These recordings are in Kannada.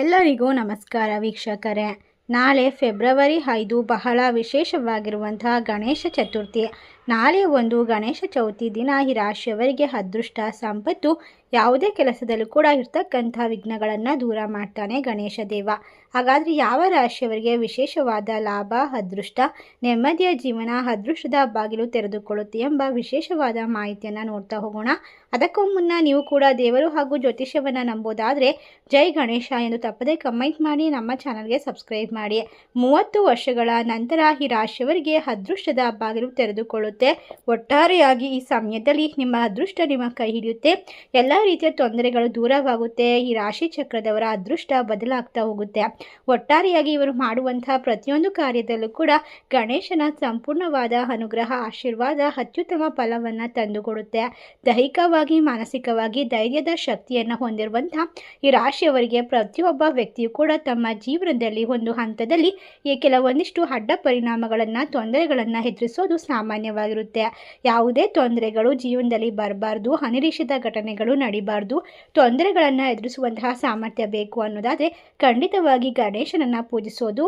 ಎಲ್ಲರಿಗೂ ನಮಸ್ಕಾರ ವೀಕ್ಷಕರೇ. ನಾಳೆ ಫೆಬ್ರವರಿ ಐದು ಬಹಳ ವಿಶೇಷವಾಗಿರುವಂತಹ ಗಣೇಶ ಚತುರ್ಥಿ. ನಾಳೆ ಒಂದು ಗಣೇಶ ಚೌತಿ ದಿನ. ಈ ರಾಶಿಯವರಿಗೆ ಅದೃಷ್ಟ ಸಂಪತ್ತು. ಯಾವುದೇ ಕೆಲಸದಲ್ಲೂ ಕೂಡ ಇರ್ತಕ್ಕಂಥ ವಿಘ್ನಗಳನ್ನು ದೂರ ಮಾಡ್ತಾನೆ ಗಣೇಶ ದೇವ. ಹಾಗಾದರೆ ಯಾವ ರಾಶಿಯವರಿಗೆ ವಿಶೇಷವಾದ ಲಾಭ, ಅದೃಷ್ಟ, ನೆಮ್ಮದಿಯ ಜೀವನ, ಅದೃಷ್ಟದ ಬಾಗಿಲು ತೆರೆದುಕೊಳ್ಳುತ್ತೆ ಎಂಬ ವಿಶೇಷವಾದ ಮಾಹಿತಿಯನ್ನು ನೋಡ್ತಾ ಹೋಗೋಣ. ಅದಕ್ಕೂ ಮುನ್ನ ನೀವು ಕೂಡ ದೇವರು ಹಾಗೂ ಜ್ಯೋತಿಷ್ಯವನ್ನು ನಂಬೋದಾದರೆ ಜೈ ಗಣೇಶ ಎಂದು ತಪ್ಪದೇ ಕಮೆಂಟ್ ಮಾಡಿ, ನಮ್ಮ ಚಾನಲ್ಗೆ ಸಬ್ಸ್ಕ್ರೈಬ್ ಮಾಡಿ. ಮೂವತ್ತು ವರ್ಷಗಳ ನಂತರ ಈ ರಾಶಿಯವರಿಗೆ ಅದೃಷ್ಟದ ಬಾಗಿಲು ತೆರೆದುಕೊಳ್ಳುತ್ತೆ ಒಟ್ಟಾರೆಯಾಗಿ ಈ ಸಮಯದಲ್ಲಿ ನಿಮ್ಮ ಅದೃಷ್ಟ ನಿಮ್ಮ ಕೈ ಹಿಡಿಯುತ್ತೆ. ಎಲ್ಲ ರೀತಿಯ ತೊಂದರೆಗಳು ದೂರವಾಗುತ್ತೆ. ಈ ರಾಶಿ ಚಕ್ರದವರ ಅದೃಷ್ಟ ಬದಲಾಗ್ತಾ ಹೋಗುತ್ತೆ. ಒಟ್ಟಾರೆಯಾಗಿ ಇವರು ಮಾಡುವಂತಹ ಪ್ರತಿಯೊಂದು ಕಾರ್ಯದಲ್ಲೂ ಕೂಡ ಗಣೇಶನ ಸಂಪೂರ್ಣವಾದ ಅನುಗ್ರಹ, ಆಶೀರ್ವಾದ, ಅತ್ಯುತ್ತಮ ಫಲವನ್ನು ತಂದುಕೊಡುತ್ತೆ. ದೈಹಿಕವಾಗಿ, ಮಾನಸಿಕವಾಗಿ ಧೈರ್ಯದ ಶಕ್ತಿಯನ್ನು ಹೊಂದಿರುವಂತಹ ಈ ರಾಶಿಯವರಿಗೆ ಪ್ರತಿಯೊಬ್ಬ ವ್ಯಕ್ತಿಯು ಕೂಡ ತಮ್ಮ ಜೀವನದಲ್ಲಿ ಒಂದು ಹಂತದಲ್ಲಿ ಈ ಕೆಲವೊಂದಿಷ್ಟು ಅಡ್ಡ ಪರಿಣಾಮಗಳನ್ನು, ತೊಂದರೆಗಳನ್ನು ಎದುರಿಸೋದು ಸಾಮಾನ್ಯವಾಗಿರುತ್ತೆ ಯಾವುದೇ ತೊಂದರೆಗಳು ಜೀವನದಲ್ಲಿ ಬರಬಾರ್ದು, ಅನಿರೀಕ್ಷಿತ ಘಟನೆಗಳು ನಡಿಬಾರ್ದು, ತೊಂದರೆಗಳನ್ನು ಎದುರಿಸುವಂತಹ ಸಾಮರ್ಥ್ಯ ಬೇಕು ಅನ್ನೋದಾದರೆ ಖಂಡಿತವಾಗಿ ಗಣೇಶನನ್ನು ಪೂಜಿಸೋದು.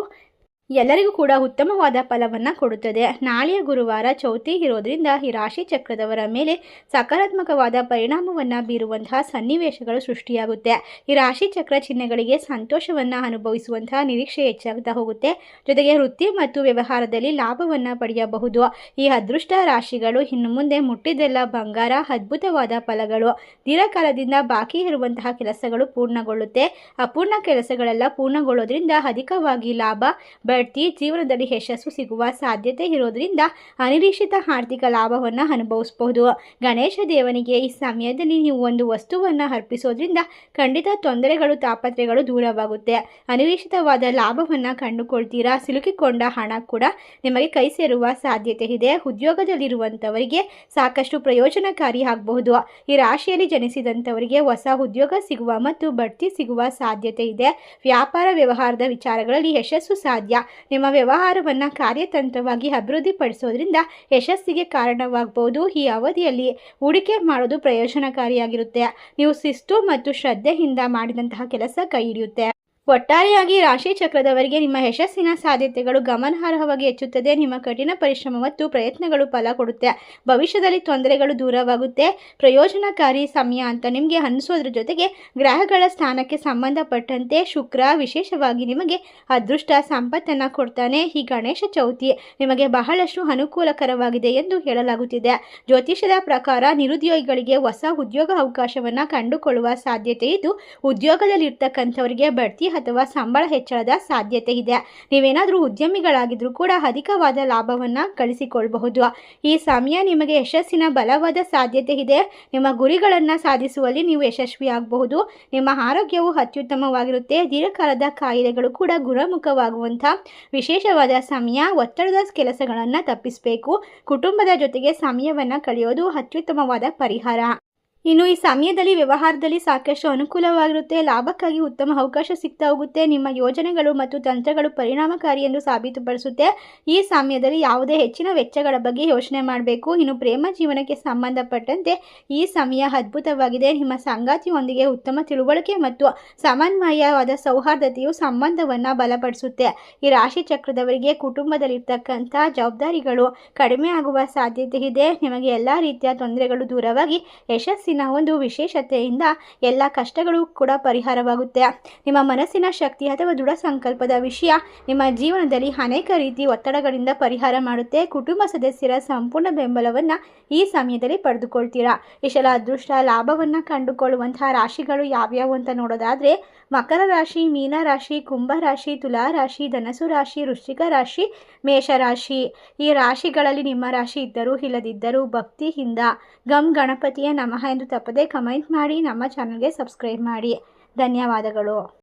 ಎಲ್ಲರಿಗೂ ಕೂಡ ಉತ್ತಮವಾದ ಫಲವನ್ನು ಕೊಡುತ್ತದೆ. ನಾಳೆಯ ಗುರುವಾರ ಚೌತಿ ಇರೋದ್ರಿಂದ ಈ ರಾಶಿ ಚಕ್ರದವರ ಮೇಲೆ ಸಕಾರಾತ್ಮಕವಾದ ಪರಿಣಾಮವನ್ನು ಬೀರುವಂತಹ ಸನ್ನಿವೇಶಗಳು ಸೃಷ್ಟಿಯಾಗುತ್ತೆ. ಈ ರಾಶಿ ಚಕ್ರ ಚಿಹ್ನೆಗಳಿಗೆ ಸಂತೋಷವನ್ನು ಅನುಭವಿಸುವಂತಹ ನಿರೀಕ್ಷೆ ಹೆಚ್ಚಾಗ್ತಾ ಹೋಗುತ್ತೆ. ಜೊತೆಗೆ ವೃತ್ತಿ ಮತ್ತು ವ್ಯವಹಾರದಲ್ಲಿ ಲಾಭವನ್ನು ಪಡೆಯಬಹುದು. ಈ ಅದೃಷ್ಟ ರಾಶಿಗಳು ಇನ್ನು ಮುಂದೆ ಮುಟ್ಟಿದ್ದೆಲ್ಲ ಬಂಗಾರ, ಅದ್ಭುತವಾದ ಫಲಗಳು. ದೀರ್ಘಕಾಲದಿಂದ ಬಾಕಿ ಇರುವಂತಹ ಕೆಲಸಗಳು ಪೂರ್ಣಗೊಳ್ಳುತ್ತೆ. ಅಪೂರ್ಣ ಕೆಲಸಗಳೆಲ್ಲ ಪೂರ್ಣಗೊಳ್ಳೋದ್ರಿಂದ ಅಧಿಕವಾಗಿ ಲಾಭ ಬಡ್ತಿ ಜೀವನದಲ್ಲಿ ಯಶಸ್ಸು ಸಿಗುವ ಸಾಧ್ಯತೆ ಇರೋದ್ರಿಂದ ಅನಿರೀಕ್ಷಿತ ಆರ್ಥಿಕ ಲಾಭವನ್ನು ಅನುಭವಿಸಬಹುದು. ಗಣೇಶ ದೇವನಿಗೆ ಈ ಸಮಯದಲ್ಲಿ ನೀವು ಒಂದು ವಸ್ತುವನ್ನು ಅರ್ಪಿಸೋದ್ರಿಂದ ಖಂಡಿತ ತೊಂದರೆಗಳು ತಾಪತ್ರೆಗಳು ದೂರವಾಗುತ್ತೆ. ಅನಿರೀಕ್ಷಿತವಾದ ಲಾಭವನ್ನು ಕಂಡುಕೊಳ್ತೀರಾ? ಸಿಲುಕಿಕೊಂಡ ಹಣ ಕೂಡ ನಿಮಗೆ ಕೈ ಸೇರುವ ಸಾಧ್ಯತೆ ಇದೆ. ಉದ್ಯೋಗದಲ್ಲಿರುವಂಥವರಿಗೆ ಸಾಕಷ್ಟು ಪ್ರಯೋಜನಕಾರಿ ಆಗಬಹುದು. ಈ ರಾಶಿಯಲ್ಲಿ ಜನಿಸಿದಂಥವರಿಗೆ ಹೊಸ ಉದ್ಯೋಗ ಸಿಗುವ ಮತ್ತು ಬಡ್ತಿ ಸಿಗುವ ಸಾಧ್ಯತೆ ಇದೆ. ವ್ಯಾಪಾರ ವ್ಯವಹಾರದ ವಿಚಾರಗಳಲ್ಲಿ ಯಶಸ್ಸು ಸಾಧ್ಯ. ನಿಮ್ಮ ವ್ಯವಹಾರವನ್ನು ಕಾರ್ಯತಂತ್ರವಾಗಿ ಅಭಿವೃದ್ಧಿಪಡಿಸೋದ್ರಿಂದ ಯಶಸ್ಸಿಗೆ ಕಾರಣವಾಗಬಹುದು ಈ ಅವಧಿಯಲ್ಲಿ ಹೂಡಿಕೆ ಮಾಡೋದು ಪ್ರಯೋಜನಕಾರಿಯಾಗಿರುತ್ತೆ. ನೀವು ಶಿಸ್ತು ಮತ್ತು ಶ್ರದ್ಧೆಯಿಂದ ಮಾಡಿದಂತಹ ಕೆಲಸ ಕೈ ಹಿಡಿಯುತ್ತೆ. ಒಟ್ಟಾರೆಯಾಗಿ ರಾಶಿ ಚಕ್ರದವರಿಗೆ ನಿಮ್ಮ ಯಶಸ್ಸಿನ ಸಾಧ್ಯತೆಗಳು ಗಮನಾರ್ಹವಾಗಿ ಹೆಚ್ಚುತ್ತದೆ. ನಿಮ್ಮ ಕಠಿಣ ಪರಿಶ್ರಮ ಮತ್ತು ಪ್ರಯತ್ನಗಳು ಫಲ ಕೊಡುತ್ತೆ. ಭವಿಷ್ಯದಲ್ಲಿ ತೊಂದರೆಗಳು ದೂರವಾಗುತ್ತೆ. ಪ್ರಯೋಜನಕಾರಿ ಸಮಯ ಅಂತ ನಿಮಗೆ ಅನಿಸೋದ್ರ ಜೊತೆಗೆ ಗ್ರಹಗಳ ಸ್ಥಾನಕ್ಕೆ ಸಂಬಂಧಪಟ್ಟಂತೆ ಶುಕ್ರ ವಿಶೇಷವಾಗಿ ನಿಮಗೆ ಅದೃಷ್ಟ ಸಂಪತ್ತನ್ನು ಕೊಡ್ತಾನೆ. ಈ ಗಣೇಶ ಚೌತಿ ನಿಮಗೆ ಬಹಳಷ್ಟು ಅನುಕೂಲಕರವಾಗಿದೆ ಎಂದು ಹೇಳಲಾಗುತ್ತಿದೆ. ಜ್ಯೋತಿಷ್ಯದ ಪ್ರಕಾರ ನಿರುದ್ಯೋಗಿಗಳಿಗೆ ಹೊಸ ಉದ್ಯೋಗ ಅವಕಾಶವನ್ನು ಕಂಡುಕೊಳ್ಳುವ ಸಾಧ್ಯತೆ ಇದ್ದು, ಉದ್ಯೋಗದಲ್ಲಿರ್ತಕ್ಕಂಥವರಿಗೆ ಬಡ್ತಿ ಅಥವಾ ಸಂಬಳ ಹೆಚ್ಚಳದ ಸಾಧ್ಯತೆ ಇದೆ. ನೀವೇನಾದರೂ ಉದ್ಯಮಿಗಳಾಗಿದ್ದರೂ ಕೂಡ ಅಧಿಕವಾದ ಲಾಭವನ್ನು ಗಳಿಸಿಕೊಳ್ಳಬಹುದು ಈ ಸಮಯ ನಿಮಗೆ ಯಶಸ್ಸಿನ ಬಲವಾದ ಸಾಧ್ಯತೆ ಇದೆ. ನಿಮ್ಮ ಗುರಿಗಳನ್ನು ಸಾಧಿಸುವಲ್ಲಿ ನೀವು ಯಶಸ್ವಿಯಾಗಬಹುದು. ನಿಮ್ಮ ಆರೋಗ್ಯವು ಅತ್ಯುತ್ತಮವಾಗಿರುತ್ತೆ. ದೀರ್ಘಕಾಲದ ಕಾಯಿಲೆಗಳು ಕೂಡ ಗುಣಮುಖವಾಗುವಂಥ ವಿಶೇಷವಾದ ಸಮಯ, ಒತ್ತಡದ ಕೆಲಸಗಳನ್ನು ತಪ್ಪಿಸಬೇಕು. ಕುಟುಂಬದ ಜೊತೆಗೆ ಸಮಯವನ್ನು ಕಳೆಯೋದು ಅತ್ಯುತ್ತಮವಾದ ಪರಿಹಾರ. ಇನ್ನು ಈ ಸಮಯದಲ್ಲಿ ವ್ಯವಹಾರದಲ್ಲಿ ಸಾಕಷ್ಟು ಅನುಕೂಲವಾಗಿರುತ್ತೆ, ಲಾಭಕ್ಕಾಗಿ ಉತ್ತಮ ಅವಕಾಶ ಸಿಗ್ತಾ ಹೋಗುತ್ತೆ, ನಿಮ್ಮ ಯೋಜನೆಗಳು ಮತ್ತು ತಂತ್ರಗಳು ಪರಿಣಾಮಕಾರಿ ಎಂದು ಸಾಬೀತುಪಡಿಸುತ್ತೆ. ಈ ಸಮಯದಲ್ಲಿ ಯಾವುದೇ ಹೆಚ್ಚಿನ ವೆಚ್ಚಗಳ ಬಗ್ಗೆ ಯೋಚನೆ ಮಾಡಬೇಕು. ಇನ್ನು ಪ್ರೇಮ ಜೀವನಕ್ಕೆ ಸಂಬಂಧಪಟ್ಟಂತೆ ಈ ಸಮಯ ಅದ್ಭುತವಾಗಿದೆ. ನಿಮ್ಮ ಸಂಗಾತಿಯೊಂದಿಗೆ ಉತ್ತಮ ತಿಳುವಳಿಕೆ ಮತ್ತು ಸಮನ್ವಯವಾದ ಸೌಹಾರ್ದತೆಯು ಸಂಬಂಧವನ್ನು ಬಲಪಡಿಸುತ್ತೆ. ಈ ರಾಶಿ ಚಕ್ರದವರಿಗೆ ಕುಟುಂಬದಲ್ಲಿರ್ತಕ್ಕಂಥ ಜವಾಬ್ದಾರಿಗಳು ಕಡಿಮೆ ಆಗುವ ಸಾಧ್ಯತೆ ಇದೆ. ನಿಮಗೆ ಎಲ್ಲ ರೀತಿಯ ತೊಂದರೆಗಳು ದೂರವಾಗಿ ಯಶಸ್ಸಿನ ಒಂದು ವಿಶೇಷತೆಯಿಂದ ಎಲ್ಲ ಕಷ್ಟಗಳು ಕೂಡ ಪರಿಹಾರವಾಗುತ್ತೆ. ನಿಮ್ಮ ಮನಸ್ಸಿನ ಶಕ್ತಿ ಅಥವಾ ದೃಢ ಸಂಕಲ್ಪದ ವಿಷಯ ನಿಮ್ಮ ಜೀವನದಲ್ಲಿ ಅನೇಕ ರೀತಿ ಒತ್ತಡಗಳಿಂದ ಪರಿಹಾರ ಮಾಡುತ್ತೆ. ಕುಟುಂಬ ಸದಸ್ಯರ ಸಂಪೂರ್ಣ ಬೆಂಬಲವನ್ನು ಈ ಸಮಯದಲ್ಲಿ ಪಡೆದುಕೊಳ್ತೀರಾ? ಇಷ್ಟೆಲ್ಲ ಅದೃಷ್ಟ ಲಾಭವನ್ನು ಕಂಡುಕೊಳ್ಳುವಂತಹ ರಾಶಿಗಳು ಯಾವ್ಯಾವು ಅಂತ ನೋಡೋದಾದರೆ, ಮಕರ ರಾಶಿ, ಮೀನ ರಾಶಿ, ಕುಂಭ ರಾಶಿ, ತುಲಾ ರಾಶಿ, ಧನಸು ರಾಶಿ, ವೃಶ್ಚಿಕ ರಾಶಿ ಮೇಷರಾಶಿ ಈ ರಾಶಿಗಳಲ್ಲಿ ನಿಮ್ಮ ರಾಶಿ ಇದ್ದರೂ ಇಲ್ಲದಿದ್ದರೂ ಭಕ್ತಿಯಿಂದ ಗಮ್ ಗಣಪತಿಯ ನಮಃ ಎಂದು ತಪ್ಪದೇ ಕಮೆಂಟ್ ಮಾಡಿ ನಮ್ಮ ಚಾನಲ್ಗೆ ಸಬ್ಸ್ಕ್ರೈಬ್ ಮಾಡಿ. ಧನ್ಯವಾದಗಳು.